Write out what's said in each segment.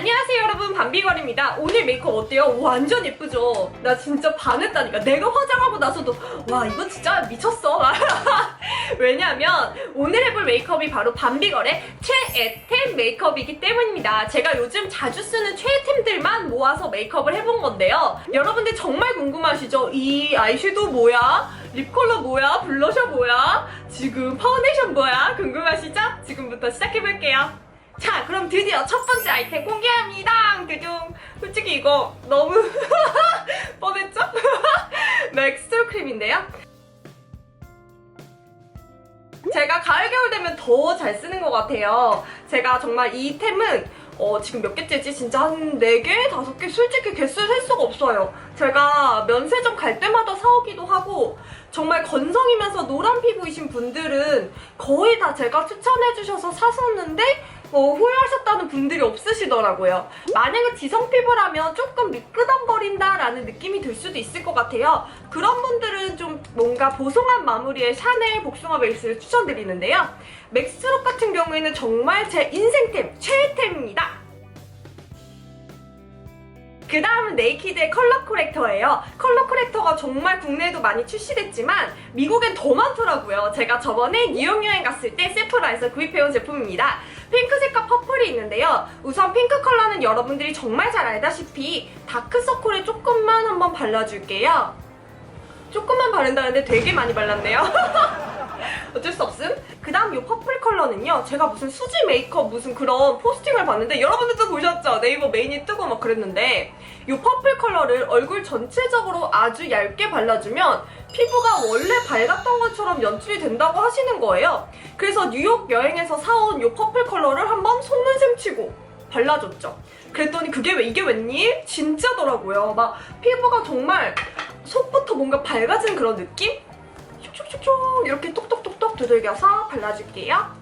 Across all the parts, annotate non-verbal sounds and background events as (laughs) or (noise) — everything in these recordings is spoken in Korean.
안녕하세요 여러분 밤비걸입니다 오늘 메이크업 어때요? 완전 예쁘죠? 나 진짜 반했다니까 내가 화장하고 나서도 와 이거 진짜 미쳤어 (laughs) 왜냐면 오늘 해볼 메이크업이 바로 밤비걸의 최애템 메이크업이기 때문입니다 제가 요즘 자주 쓰는 최애템들만 모아서 메이크업을 해본 건데요 여러분들 정말 궁금하시죠? 이 아이섀도우 뭐야? 립 컬러 뭐야? 블러셔 뭐야? 지금 파운데이션 뭐야? 궁금하시죠? 지금부터 시작해볼게요 자, 그럼 드디어 첫 번째 아이템 공개합니다. 드둥. 솔직히 이거 너무 (laughs) 뻔했죠? (laughs) 맥스톨 크림인데요. 제가 가을 겨울 되면 더 잘 쓰는 것 같아요. 제가 정말 이 템은 어, 지금 몇 개째지? 진짜 한 4개? 5개? 솔직히 개수 셀 수가 없어요. 제가 면세점 갈 때마다 사오기도 하고 정말 건성이면서 노란 피부이신 분들은 거의 다 제가 추천해주셔서 샀었는데 어, 후회하셨다는 분들이 없으시더라고요. 만약에 지성 피부라면 조금 미끄덩거린다라는 느낌이 들 수도 있을 것 같아요. 그런 분들은 좀 뭔가 보송한 마무리의 샤넬 복숭아 베이스를 추천드리는데요. 맥스롭 같은 경우에는 정말 제 인생템, 최애템입니다. 그 다음은 네이키드의 컬러 코렉터예요. 컬러 코렉터가 정말 국내에도 많이 출시됐지만 미국엔 더 많더라고요. 제가 저번에 뉴욕 여행 갔을 때 세프라에서 구입해온 제품입니다. 핑크색과 퍼플이 있는데요. 우선 핑크 컬러는 여러분들이 정말 잘 알다시피 다크서클에 조금만 한번 발라줄게요. 조금만 바른다는데 되게 많이 발랐네요. (laughs) 어쩔 수 없음. 그 다음 이 퍼플 컬러는요. 제가 무슨 수지 메이크업 무슨 그런 포스팅을 봤는데 여러분들도 보셨죠? 네이버 메인이 뜨고 막 그랬는데 이 퍼플 컬러를 얼굴 전체적으로 아주 얇게 발라주면 피부가 원래 밝았던 것처럼 연출이 된다고 하시는 거예요. 그래서 뉴욕 여행에서 사온 이 퍼플 컬러를 한번 속눈샘 치고 발라줬죠. 그랬더니 그게 왜 이게 웬일? 진짜더라고요. 막 피부가 정말 속부터 뭔가 밝아진 그런 느낌? 슉슉슉슉 이렇게 똑똑똑똑 두들겨서 발라줄게요.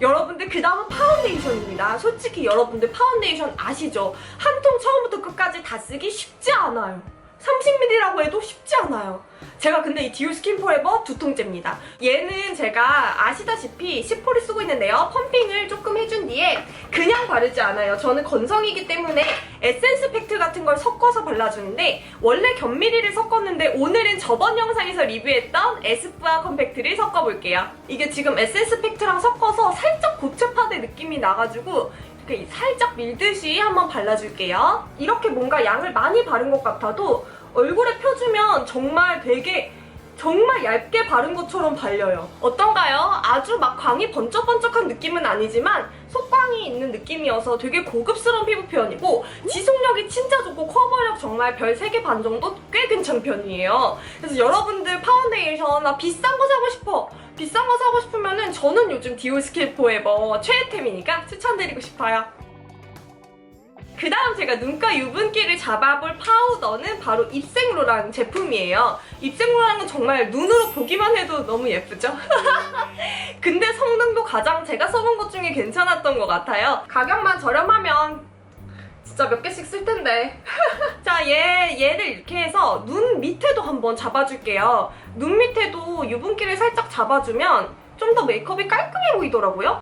여러분들 그 다음은 파운데이션입니다. 솔직히 여러분들 파운데이션 아시죠? 한 통 처음부터 끝까지 다 쓰기 쉽지 않아요. 30ml라고 해도 쉽지 않아요. 제가 근데 이 디올 스킨 포에버 두 통째입니다. 얘는 제가 아시다시피 10호를 쓰고 있는데요. 펌핑을 조금 해준 뒤에 그냥 바르지 않아요. 저는 건성이기 때문에 에센스 팩트 같은 걸 섞어서 발라주는데 원래 견미리를 섞었는데 오늘은 저번 영상에서 리뷰했던 에스쁘아 컴팩트를 섞어볼게요. 이게 지금 에센스 팩트랑 섞어서 살짝 고체 파데 느낌이 나가지고 이렇게 살짝 밀듯이 한번 발라줄게요. 이렇게 뭔가 양을 많이 바른 것 같아도 얼굴에 펴주면 정말 되게 정말 얇게 바른 것처럼 발려요. 어떤가요? 아주 막 광이 번쩍번쩍한 느낌은 아니지만 속광이 있는 느낌이어서 되게 고급스러운 피부 표현이고 지속력이 진짜 좋고 커버력 정말 별 3개 반 정도 꽤 괜찮은 편이에요. 그래서 여러분들 파운데이션 나 비싼 거 사고 싶어. 비싼 거 사고 싶으면은 저는 요즘 디올 스킬 포에버 최애템이니까 추천드리고 싶어요. 그 다음 제가 눈가 유분기를 잡아볼 파우더는 바로 입생로라는 제품이에요. 입생로라는 건 정말 눈으로 보기만 해도 너무 예쁘죠? (laughs) 근데 성능도 가장 제가 써본 것 중에 괜찮았던 것 같아요. 가격만 저렴하면 진짜 몇 개씩 쓸 텐데. (laughs) 자, 얘, 얘를 이렇게 해서 눈 밑에도 한번 잡아줄게요. 눈 밑에도 유분기를 살짝 잡아주면 좀 더 메이크업이 깔끔해 보이더라고요.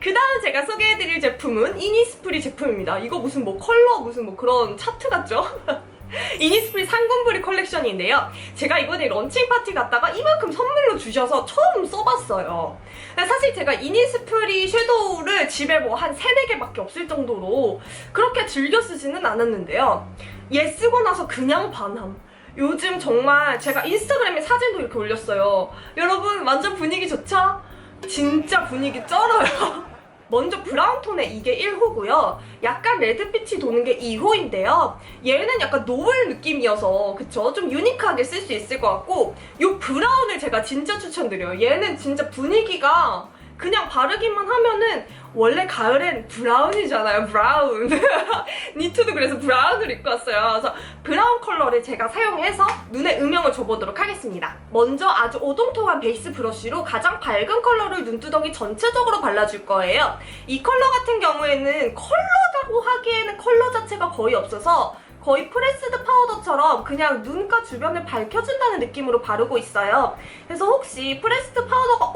그 다음 제가 소개해드릴 제품은 이니스프리 제품입니다. 이거 무슨 뭐 컬러 무슨 뭐 그런 차트 같죠? (laughs) 이니스프리 상군부리 컬렉션인데요. 제가 이번에 런칭 파티 갔다가 이만큼 선물로 주셔서 처음 써봤어요. 사실 제가 이니스프리 섀도우를 집에 뭐 한 3, 4개밖에 없을 정도로 그렇게 즐겨 쓰지는 않았는데요. 얘 쓰고 나서 그냥 반함. 요즘 정말 제가 인스타그램에 사진도 이렇게 올렸어요. 여러분 완전 분위기 좋죠? 진짜 분위기 쩔어요. 먼저 브라운 톤의 이게 1호고요. 약간 레드빛이 도는 게 2호인데요. 얘는 약간 노을 느낌이어서 그쵸? 좀 유니크하게 쓸 수 있을 것 같고 이 브라운을 제가 진짜 추천드려요. 얘는 진짜 분위기가 그냥 바르기만 하면은 원래 가을엔 브라운이잖아요. 브라운. (laughs) 니트도 그래서 브라운을 입고 왔어요. 그래서 브라운 컬러를 제가 사용해서 눈에 음영을 줘보도록 하겠습니다. 먼저 아주 오동통한 베이스 브러쉬로 가장 밝은 컬러를 눈두덩이 전체적으로 발라줄 거예요. 이 컬러 같은 경우에는 컬러라고 하기에는 컬러 자체가 거의 없어서 거의 프레스드 파우더처럼 그냥 눈가 주변을 밝혀준다는 느낌으로 바르고 있어요. 그래서 혹시 프레스드 파우더가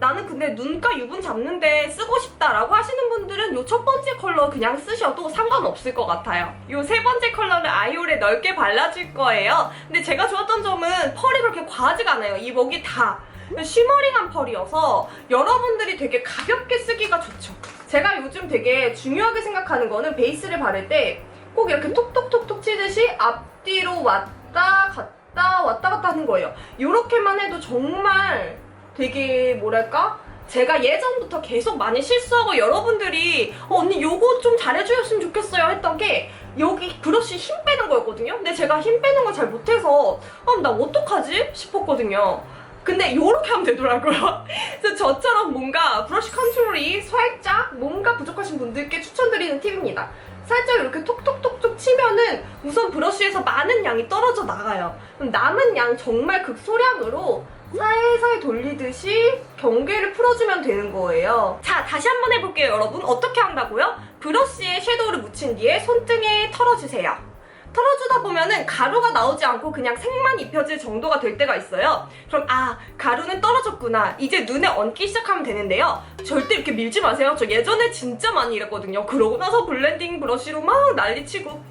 근데 눈가 유분 잡는데 쓰고 싶다라고 하시는 분들은 요 첫 번째 컬러 그냥 쓰셔도 상관없을 것 같아요. 요 세 번째 컬러는 아이올에 넓게 발라줄 거예요. 근데 제가 좋았던 점은 펄이 그렇게 과하지가 않아요. 이 목이 다 쉬머링한 펄이어서 여러분들이 되게 가볍게 쓰기가 좋죠. 제가 요즘 되게 중요하게 생각하는 거는 베이스를 바를 때 꼭 이렇게 톡톡톡톡 치듯이 앞뒤로 왔다 갔다 왔다 갔다 하는 거예요. 이렇게만 해도 정말 되게 뭐랄까? 제가 예전부터 계속 많이 실수하고 여러분들이 어, 언니 요거 좀 잘해주셨으면 좋겠어요 했던 게 여기 브러쉬 힘 빼는 거였거든요. 근데 제가 힘 빼는 걸 잘 못해서 아, 나 어떡하지 싶었거든요. 근데 요렇게 하면 되더라고요. (laughs) 그래서 저처럼 뭔가 브러쉬 컨트롤이 살짝 뭔가 부족하신 분들께 추천드리는 팁입니다. 살짝 이렇게 톡톡톡톡 치면은 우선 브러쉬에서 많은 양이 떨어져 나가요. 남은 양 정말 극소량으로 살살 돌리듯이 경계를 풀어주면 되는 거예요. 자, 다시 한번 해볼게요, 여러분. 어떻게 한다고요? 브러쉬에 섀도우를 묻힌 뒤에 손등에 털어주세요. 털어주다 보면은 가루가 나오지 않고 그냥 색만 입혀질 정도가 될 때가 있어요. 그럼 아 가루는 떨어졌구나. 이제 눈에 얹기 시작하면 되는데요. 절대 이렇게 밀지 마세요. 저 예전에 진짜 많이 이랬거든요. 그러고 나서 블렌딩 브러쉬로 막 난리치고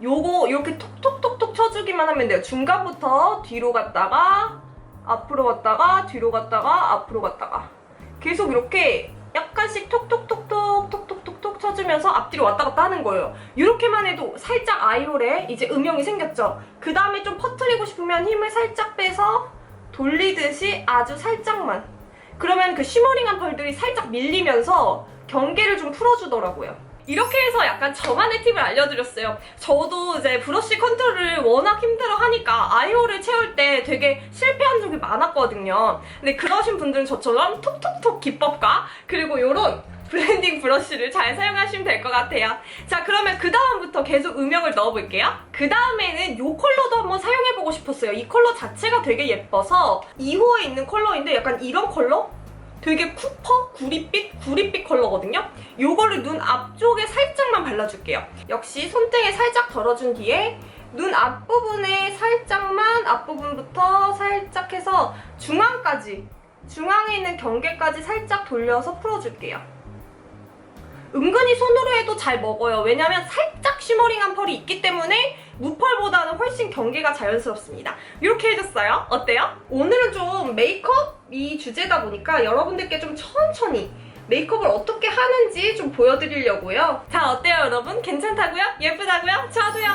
요거 이렇게 톡톡톡톡 쳐주기만 하면 돼요. 중간부터 뒤로 갔다가 앞으로 갔다가 뒤로 갔다가 앞으로 갔다가 계속 이렇게 약간씩 톡톡톡톡 톡톡톡톡 쳐주면서 앞뒤로 왔다 갔다 하는 거예요. 이렇게만 해도 살짝 아이롤에 이제 음영이 생겼죠. 그 다음에 좀 퍼트리고 싶으면 힘을 살짝 빼서 돌리듯이 아주 살짝만. 그러면 그 쉬머링한 펄들이 살짝 밀리면서 경계를 좀 풀어주더라고요. 이렇게 해서 약간 저만의 팁을 알려드렸어요. 저도 이제 브러쉬 컨트롤을 워낙 힘들어 하니까 아이홀을 채울 때 되게 실패한 적이 많았거든요. 근데 그러신 분들은 저처럼 톡톡톡 기법과 그리고 이런 블렌딩 브러쉬를 잘 사용하시면 될 것 같아요. 자, 그러면 그 다음부터 계속 음영을 넣어볼게요. 그 다음에는 이 컬러도 한번 사용해보고 싶었어요. 이 컬러 자체가 되게 예뻐서 2호에 있는 컬러인데 약간 이런 컬러? 되게 쿠퍼 구릿빛 구릿빛 컬러거든요. 요거를 눈 앞쪽에 살짝만 발라줄게요. 역시 손등에 살짝 덜어준 뒤에 눈 앞부분에 살짝만 앞부분부터 살짝 해서 중앙까지 중앙에 있는 경계까지 살짝 돌려서 풀어줄게요. 은근히 손으로 해도 잘 먹어요. 왜냐면 살짝 쉬머링한 펄이 있기 때문에 무펄보다는 훨씬 경계가 자연스럽습니다. 이렇게 해줬어요. 어때요? 오늘은 좀 메이크업이 주제다 보니까 여러분들께 좀 천천히 메이크업을 어떻게 하는지 좀 보여드리려고요. 자, 어때요, 여러분? 괜찮다고요? 예쁘다고요? 저도요.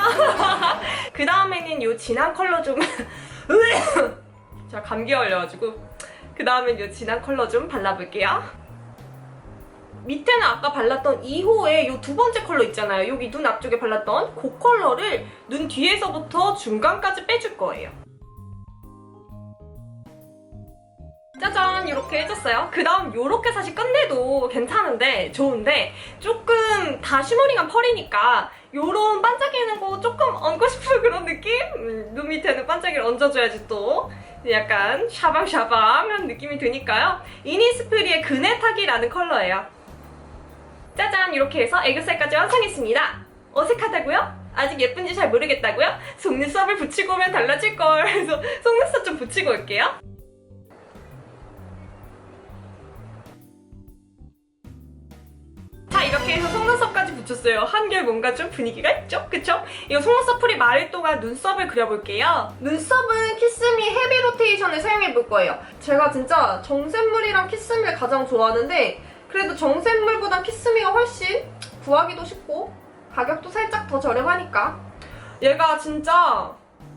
(laughs) 그 다음에는 이 진한 컬러 좀. (laughs) 제가 감기 걸려가지고. 그 다음엔 이 진한 컬러 좀 발라볼게요. 밑에는 아까 발랐던 2호의 이 두 번째 컬러 있잖아요. 여기 눈 앞쪽에 발랐던 그 컬러를 눈 뒤에서부터 중간까지 빼줄 거예요. 짜잔 이렇게 해줬어요. 그 다음 이렇게 사실 끝내도 괜찮은데 좋은데 조금 다 쉬머링한 펄이니까 요런 반짝이는 거 조금 얹고 싶은 그런 느낌? 음, 눈 밑에는 반짝이를 얹어줘야지 또 약간 샤방샤방한 느낌이 드니까요. 이니스프리의 그네타기라는 컬러예요. 짜잔 이렇게 해서 애교살까지 완성했습니다. 어색하다고요? 아직 예쁜지 잘 모르겠다고요? 속눈썹을 붙이고 오면 달라질걸 (laughs) 그래서 속눈썹 좀 붙이고 올게요. 자 이렇게 해서 속눈썹까지 붙였어요. 한결 뭔가 좀 분위기가 있죠? 그쵸? 이거 속눈썹 풀이 마를 동안 눈썹을 그려볼게요. 눈썹은 키스미 헤비 로테이션을 사용해볼 거예요. 제가 진짜 정샘물이랑 키스미를 가장 좋아하는데 그래도 정샘물보다 키스미가 훨씬 구하기도 쉽고 가격도 살짝 더 저렴하니까 얘가 진짜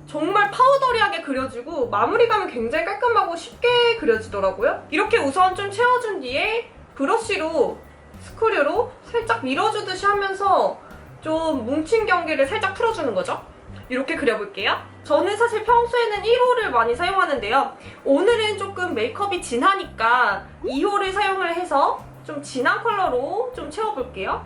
정말 파우더리하게 그려지고 마무리감이 굉장히 깔끔하고 쉽게 그려지더라고요. 이렇게 우선 좀 채워준 뒤에 브러쉬로 스크류로 살짝 밀어주듯이 하면서 좀 뭉친 경계를 살짝 풀어주는 거죠. 이렇게 그려볼게요. 저는 사실 평소에는 1호를 많이 사용하는데요. 오늘은 조금 메이크업이 진하니까 2호를 사용을 해서 좀 진한 컬러로 좀 채워볼게요.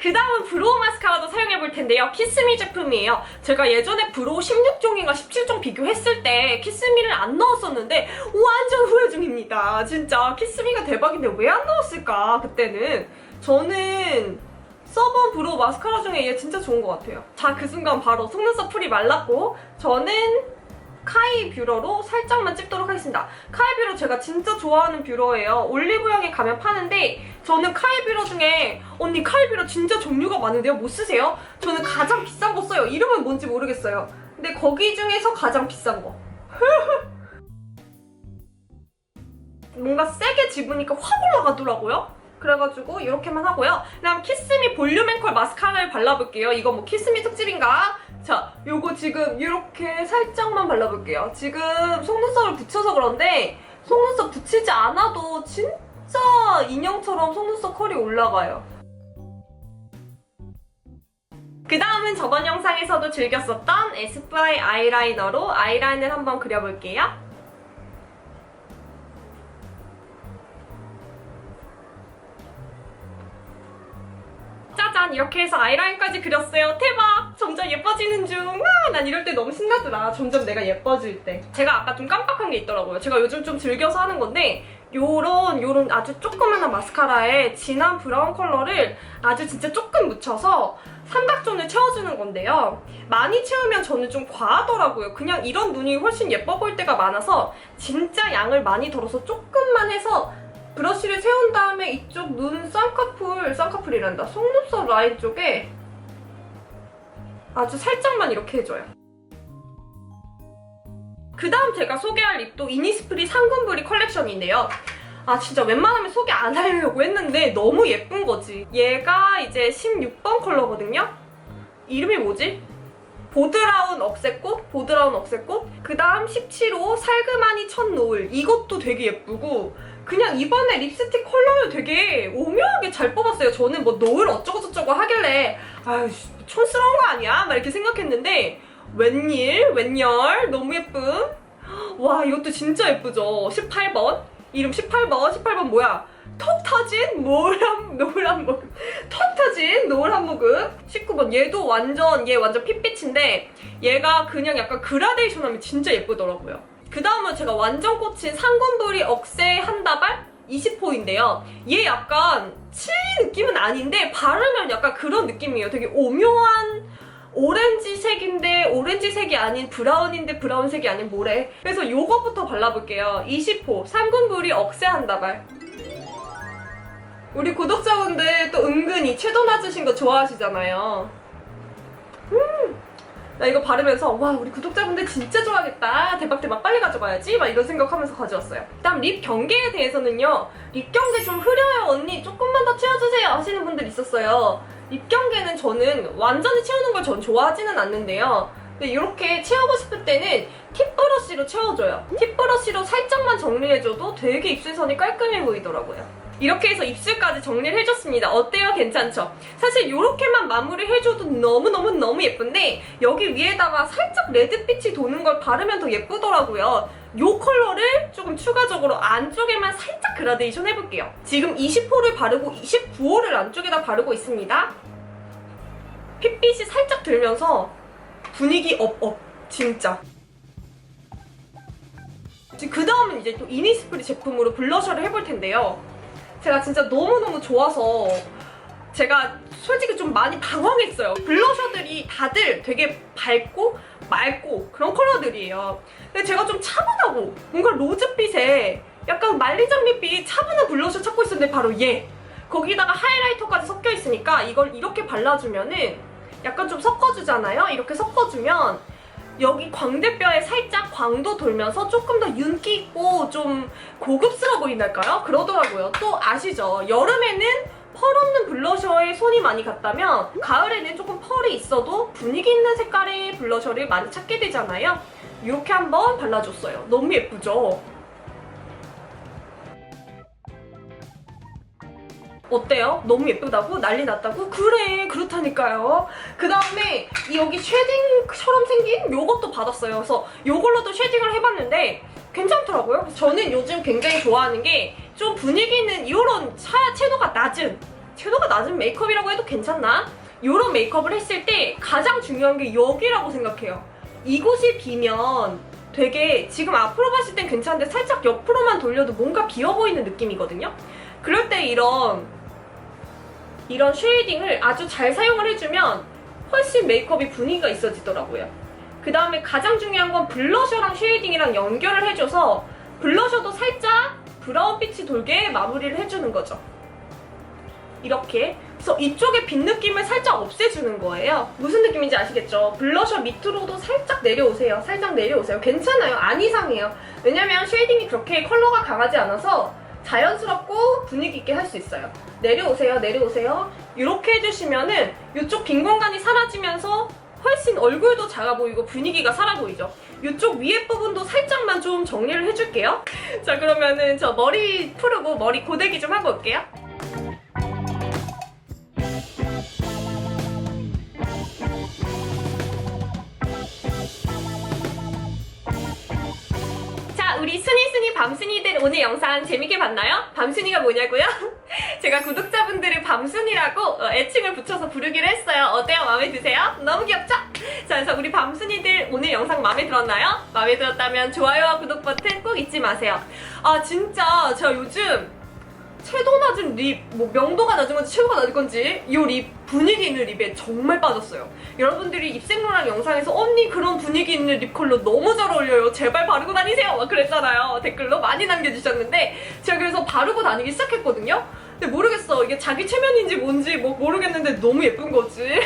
그 다음은 브로우 마스카라도 사용해볼 텐데요. 키스미 제품이에요. 제가 예전에 브로우 16종인가 17종 비교했을 때 키스미를 안 넣었었는데 완전 후회 중입니다. 진짜 키스미가 대박인데 왜 안 넣었을까 그때는. 저는 써본 브로우 마스카라 중에 얘 진짜 좋은 것 같아요. 자, 그 순간 바로 속눈썹 풀이 말랐고 저는 카이 뷰러로 살짝만 찍도록 하겠습니다. 카이 뷰러 제가 진짜 좋아하는 뷰러예요. 올리브영에 가면 파는데 저는 카이 뷰러 중에 언니 카이 뷰러 진짜 종류가 많은데요. 뭐 쓰세요? 저는 가장 비싼 거 써요. 이름은 뭔지 모르겠어요. 근데 거기 중에서 가장 비싼 거. (laughs) 뭔가 세게 집으니까 확 올라가더라고요. 그래가지고 이렇게만 하고요. 그다음 키스미 볼륨 앵콜 마스카라를 발라볼게요. 이거 뭐 키스미 특집인가? 자, 요거 지금 이렇게 살짝만 발라볼게요. 지금 속눈썹을 붙여서 그런데 속눈썹 붙이지 않아도 진짜 인형처럼 속눈썹 컬이 올라가요. 그 다음은 저번 영상에서도 즐겼었던 에스쁘아의 아이라이너로 아이라인을 한번 그려볼게요. 짜잔 이렇게 해서 아이라인까지 그렸어요. 대박 점점 예뻐지는 중난 이럴 때 너무 신나더라. 점점 내가 예뻐질 때. 제가 아까 좀 깜빡한 게 있더라고요. 제가 요즘 좀 즐겨서 하는 건데 요런 요런 아주 조그만한 마스카라에 진한 브라운 컬러를 아주 진짜 조금 묻혀서 삼각존을 채워주는 건데요. 많이 채우면 저는 좀 과하더라고요. 그냥 이런 눈이 훨씬 예뻐 보일 때가 많아서 진짜 양을 많이 덜어서 조금만 해서 브러쉬를 세운 다음에 이쪽 눈 쌍꺼풀, 쌍꺼풀이란다. 속눈썹 라인 쪽에 아주 살짝만 이렇게 해줘요. 그 다음 제가 소개할 립도 이니스프리 상금부리 컬렉션인데요. 아 진짜 웬만하면 소개 안 하려고 했는데 너무 예쁜 거지. 얘가 이제 16번 컬러거든요. 이름이 뭐지? 보드라운 억새꽃, 보드라운 억새꽃. 그 다음 17호 살그마니 첫 노을. 이것도 되게 예쁘고 그냥 이번에 립스틱 컬러를 되게 오묘하게 잘 뽑았어요. 저는 뭐 노을 어쩌고저쩌고 하길래 아유 촌스러운 거 아니야? 막 이렇게 생각했는데 웬일? 웬열? 너무 예쁨. 와 이것도 진짜 예쁘죠? 18번? 이름 18번? 18번 뭐야? 톡 터진 노란 노란 모금 톡 터진 노란 모금 19번 얘도 완전 얘 완전 핏빛인데 얘가 그냥 약간 그라데이션 하면 진짜 예쁘더라고요 그 다음은 제가 완전 꽂힌 상군부리 억새 한 다발 20호인데요. 얘 약간 칠리 느낌은 아닌데 바르면 약간 그런 느낌이에요. 되게 오묘한 오렌지색인데 오렌지색이 아닌 브라운인데 브라운색이 아닌 뭐래. 그래서 요거부터 발라볼게요. 20호 상군부리 억새 한 다발. 우리 구독자분들 또 은근히 채도 낮으신 거 좋아하시잖아요. 음, 나 이거 바르면서 와 우리 구독자분들 진짜 좋아하겠다. 대박 대박 빨리 가져가야지. 막 이런 생각하면서 가져왔어요. 그다음 립 경계에 대해서는요. 립 경계 좀 흐려요 언니. 조금만 더 채워주세요 하시는 분들 있었어요. 립 경계는 저는 완전히 채우는 걸 전 좋아하지는 않는데요. 근데 이렇게 채우고 싶을 때는 팁 브러쉬로 채워줘요. 팁 브러쉬로 살짝만 정리해줘도 되게 입술선이 깔끔해 보이더라고요. 이렇게 해서 입술까지 정리를 해줬습니다. 어때요? 괜찮죠? 사실 이렇게만 마무리해줘도 너무너무너무 예쁜데 여기 위에다가 살짝 레드빛이 도는 걸 바르면 더 예쁘더라고요. 이 컬러를 조금 추가적으로 안쪽에만 살짝 그라데이션 해볼게요. 지금 20호를 바르고 29호를 안쪽에다 바르고 있습니다. 핏빛이 살짝 들면서 분위기 업업 진짜. 그 다음은 이제 또 이니스프리 제품으로 블러셔를 해볼 텐데요. 제가 진짜 너무너무 좋아서 제가 솔직히 좀 많이 당황했어요. 블러셔들이 다들 되게 밝고 맑고 그런 컬러들이에요. 근데 제가 좀 차분하고 뭔가 로즈빛에 약간 만리장미빛 차분한 블러셔 찾고 있었는데 바로 얘. 거기다가 하이라이터까지 섞여 있으니까 이걸 이렇게 발라주면은 약간 좀 섞어주잖아요. 이렇게 섞어주면 여기 광대뼈에 살짝 광도 돌면서 조금 더 윤기 있고 좀 고급스러워 보인달까요? 그러더라고요. 또 아시죠? 여름에는 펄 없는 블러셔에 손이 많이 갔다면 가을에는 조금 펄이 있어도 분위기 있는 색깔의 블러셔를 많이 찾게 되잖아요. 이렇게 한번 발라줬어요. 너무 예쁘죠? 어때요? 너무 예쁘다고? 난리 났다고? 그래 그렇다니까요 그 다음에 이 여기 쉐딩처럼 생긴 요것도 받았어요 그래서 요걸로도 쉐딩을 해봤는데 괜찮더라고요 저는 요즘 굉장히 좋아하는 게 좀 분위기는 이런 채도가 낮은 채도가 낮은 메이크업이라고 해도 괜찮나? 이런 메이크업을 했을 때 가장 중요한 게 여기라고 생각해요 이곳이 비면 되게 지금 앞으로 봤을 땐 괜찮은데 살짝 옆으로만 돌려도 뭔가 비어 보이는 느낌이거든요 그럴 때 이런 이런 쉐이딩을 아주 잘 사용을 해주면 훨씬 메이크업이 분위기가 있어지더라고요. 그 다음에 가장 중요한 건 블러셔랑 쉐이딩이랑 연결을 해줘서 블러셔도 살짝 브라운빛이 돌게 마무리를 해주는 거죠. 이렇게. 그래서 이쪽에 빈 느낌을 살짝 없애주는 거예요. 무슨 느낌인지 아시겠죠? 블러셔 밑으로도 살짝 내려오세요. 살짝 내려오세요. 괜찮아요. 안 이상해요. 왜냐면 쉐이딩이 그렇게 컬러가 강하지 않아서 자연스럽고 분위기 있게 할 수 있어요. 내려오세요. 내려오세요. 이렇게 해주시면은 이쪽 빈 공간이 사라지면서 훨씬 얼굴도 작아 보이고 분위기가 살아 보이죠. 이쪽 위에 부분도 살짝만 좀 정리를 해줄게요. (laughs) 자 그러면은 저 머리 풀고 머리 고데기 좀 하고 올게요. 밤순이들 오늘 영상 재밌게 봤나요? 밤순이가 뭐냐고요? (laughs) 제가 구독자분들을 밤순이라고 어, 애칭을 붙여서 부르기로 했어요. 어때요? 마음에 드세요? 너무 귀엽죠? 자, 그래서 우리 밤순이들 오늘 영상 마음에 들었나요? 마음에 들었다면 좋아요와 구독 버튼 꼭 잊지 마세요. 아, 진짜 제가 요즘 채도 낮은 립, 뭐 명도가 낮은 건지 채도가 낮은 건지 이립 분위기 있는 립에 정말 빠졌어요. 여러분들이 입생로랑 영상에서 언니 그런 분위기 있는 립 컬러 너무 잘 어울려요. 제발 바르고 다니세요. 막 그랬잖아요. 댓글로 많이 남겨주셨는데 제가 그래서 바르고 다니기 시작했거든요. 근데 모르겠어. 이게 자기 체면인지 뭔지 뭐 모르겠는데 너무 예쁜 거지. (laughs)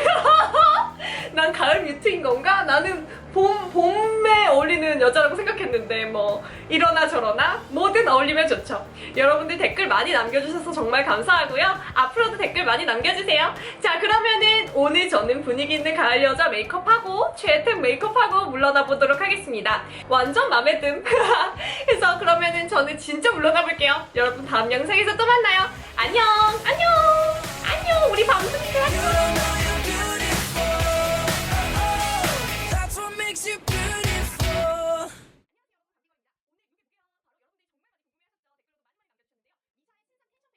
난 가을 뮤트인 건가? 나는 봄, 봄에 어울리는 여자라고 생각했는데 뭐 이러나 저러나 뭐든 어울리면 좋죠. 여러분들 댓글 많이 남겨주셔서 정말 감사하고요. 앞으로도 댓글 많이 남겨주세요. 자 그러면은 오늘 저는 분위기 있는 가을 여자 메이크업하고 최애템 메이크업하고 물러나 보도록 하겠습니다. 완전 마음에 듦. (laughs) 그래서 그러면은 저는 진짜 물러나 볼게요. 여러분 다음 영상에서 또 만나요. 안녕 안녕 안녕 우리 밤새 안녕